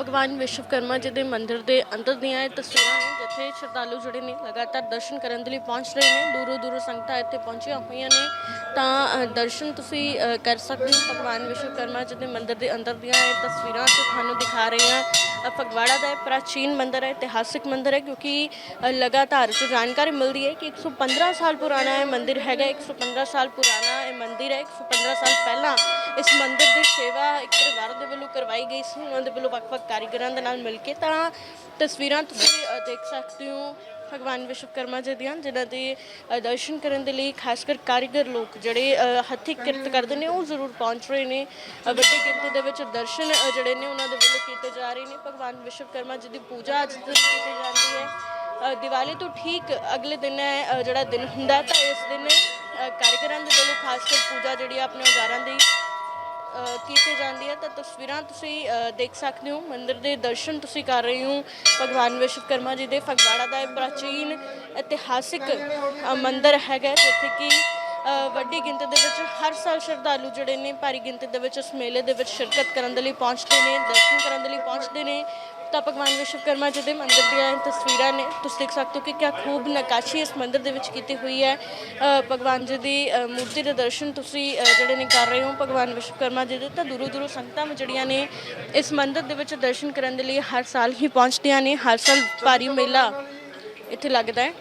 ਭਗਵਾਨ ਵਿਸ਼ਵਕਰਮਾ ਜੀ ਦੇ ਮੰਦਿਰ ਦੇ ਅੰਦਰ ਦੀਆਂ ਇਹ ਤਸਵੀਰਾਂ ਨੇ ਜਿੱਥੇ ਸ਼ਰਧਾਲੂ ਜਿਹੜੇ ਨੇ ਲਗਾਤਾਰ ਦਰਸ਼ਨ ਕਰਨ ਦੇ ਲਈ ਪਹੁੰਚ ਰਹੇ ਨੇ, ਦੂਰੋਂ ਦੂਰੋਂ ਸੰਗਤਾਂ ਇੱਥੇ ਪਹੁੰਚੀਆਂ ਹੋਈਆਂ ਨੇ। ਤਾਂ ਦਰਸ਼ਨ ਤੁਸੀਂ ਕਰ ਸਕਦੇ ਹੋ ਭਗਵਾਨ ਵਿਸ਼ਵਕਰਮਾ ਜੀ ਦੇ ਮੰਦਿਰ ਦੇ ਅੰਦਰ ਦੀਆਂ ਇਹ ਤਸਵੀਰਾਂ ਤੇ ਤੁਹਾਨੂੰ ਦਿਖਾ ਰਹੇ ਹਾਂ। ਫਗਵਾੜਾ ਦਾ ਇਹ ਪ੍ਰਾਚੀਨ ਮੰਦਿਰ ਹੈ, ਇਤਿਹਾਸਿਕ ਮੰਦਿਰ ਹੈ ਕਿਉਂਕਿ ਲਗਾਤਾਰ ਜੋ ਜਾਣਕਾਰੀ ਮਿਲਦੀ ਹੈ ਕਿ 115 ਸਾਲ ਪੁਰਾਣਾ ਇਹ ਮੰਦਿਰ ਹੈਗਾ 115 ਸਾਲ ਪੁਰਾਣਾ ਇਹ ਮੰਦਿਰ ਹੈ 115 ਸਾਲ ਪਹਿਲਾਂ ਇਸ ਮੰਦਿਰ ਦੀ ਸੇਵਾ ਇੱਕ ਪਰਿਵਾਰ ਦੇ ਵੱਲੋਂ ਕਰਵਾਈ ਗਈ ਸੀ। ਉਹਨਾਂ ਦੇ ਵੱਲੋਂ ਵੱਖ-ਵੱਖ ਕਾਰੀਗਰਾਂ ਦੇ ਨਾਲ ਮਿਲ ਕੇ ਤਾਂ ਤਸਵੀਰਾਂ ਤੁਸੀਂ ਦੇਖ ਸਕਦੇ ਹੋ ਭਗਵਾਨ ਵਿਸ਼ਵਕਰਮਾ ਜੀ ਦੀਆਂ ਜਿਨ੍ਹਾਂ ਦੇ ਦਰਸ਼ਨ ਕਰਨ ਦੇ ਲਈ ਖਾਸ ਕਰ ਕਾਰੀਗਰ ਲੋਕ ਜਿਹੜੇ ਅ, ਹੱਥੀਂ ਕਿਰਤ ਕਰਦੇ ਨੇ ਉਹ ਜ਼ਰੂਰ ਪਹੁੰਚ ਰਹੇ ਨੇ। ਵੱਡੀ ਗਿਣਤੀ ਦੇ ਵਿੱਚ ਦਰਸ਼ਨ ਜਿਹੜੇ ਨੇ ਉਹਨਾਂ ਦੇ ਵੱਲੋਂ ਕੀਤੇ ਜਾ ਰਹੇ ਨੇ। ਭਗਵਾਨ ਵਿਸ਼ਵਕਰਮਾ ਜੀ ਦੀ ਪੂਜਾ ਅੱਜ ਦਿਨ ਕੀਤੀ ਜਾਂਦੀ ਹੈ। ਅ, ਦੀਵਾਲੀ ਤੋਂ ਠੀਕ ਅਗਲੇ ਦਿਨ ਹੈ ਜਿਹੜਾ ਦਿਨ ਹੁੰਦਾ ਤਾਂ ਇਸ ਦਿਨ ਕਾਰੀਗਰਾਂ ਦੇ ਵੱਲੋਂ ਖਾਸ ਕਰ ਪੂਜਾ ਜਿਹੜੀ ਆ ਆਪਣੇ ਔਜ਼ਾਰਾਂ ਦੀ ਕੀਤੀ ਜਾਂਦੀ ਹੈ ਤਾਂ ਤਸਵੀਰਾਂ ਤੁਸੀਂ ਦੇਖ ਸਕਦੇ ਹੋ। ਮੰਦਿਰ ਦੇ ਦਰਸ਼ਨ ਤੁਸੀਂ ਕਰ ਰਹੇ ਹੋ। ਭਗਵਾਨ ਵਿਸ਼ਵਕਰਮਾ ਜੀ ਦੇ ਫਗਵਾੜਾ ਦਾ ਇਹ ਪ੍ਰਾਚੀਨ ਇਤਿਹਾਸਿਕ ਅ, ਮੰਦਿਰ ਹੈਗਾ ਜਿੱਥੇ ਕਿ ਵੱਡੀ ਗਿਣਤੀ ਦੇ ਵਿੱਚ ਹਰ ਸਾਲ ਸ਼ਰਧਾਲੂ ਜਿਹੜੇ ਨੇ ਭਾਰੀ ਗਿਣਤੀ ਦੇ ਵਿੱਚ ਇਸ ਮੇਲੇ ਦੇ ਵਿੱਚ ਸ਼ਿਰਕਤ ਕਰਨ ਦੇ ਲਈ ਪਹੁੰਚਦੇ ਨੇ ਦਰਸ਼ਨ ਕਰਨ ਦੇ ਲਈ ਪਹੁੰਚਦੇ ਨੇ। ਤਾਂ ਭਗਵਾਨ ਵਿਸ਼ਵਕਰਮਾ ਜੀ ਦੇ ਮੰਦਿਰ ਦੀਆਂ ਇਹ ਤਸਵੀਰਾਂ ਨੇ ਤੁਸੀਂ ਦੇਖ ਸਕਦੇ ਹੋ ਕਿ ਕਿਆ ਖੂਬ ਨਕਾਸ਼ੀ ਇਸ ਮੰਦਿਰ ਦੇ ਵਿੱਚ ਕੀਤੀ ਹੋਈ ਹੈ। ਅ, ਭਗਵਾਨ ਜੀ ਦੀ ਅ, ਮੂਰਤੀ ਦੇ ਦਰਸ਼ਨ ਤੁਸੀਂ ਅ, ਜਿਹੜੇ ਨੇ ਕਰ ਰਹੇ ਹੋ ਭਗਵਾਨ ਵਿਸ਼ਵਕਰਮਾ ਜੀ ਦੇ ਤਾਂ ਦੂਰੋਂ ਦੂਰੋਂ ਸੰਗਤਾਂ ਵੀ ਜਿਹੜੀਆਂ ਨੇ ਇਸ ਮੰਦਿਰ ਦੇ ਵਿੱਚ ਦਰਸ਼ਨ ਕਰਨ ਦੇ ਲਈ ਹਰ ਸਾਲ ਹੀ ਪਹੁੰਚਦੀਆਂ ਨੇ ਹਰ ਸਾਲ ਭਾਰੀ ਮੇਲਾ ਇੱਥੇ ਲੱਗਦਾ ਹੈ।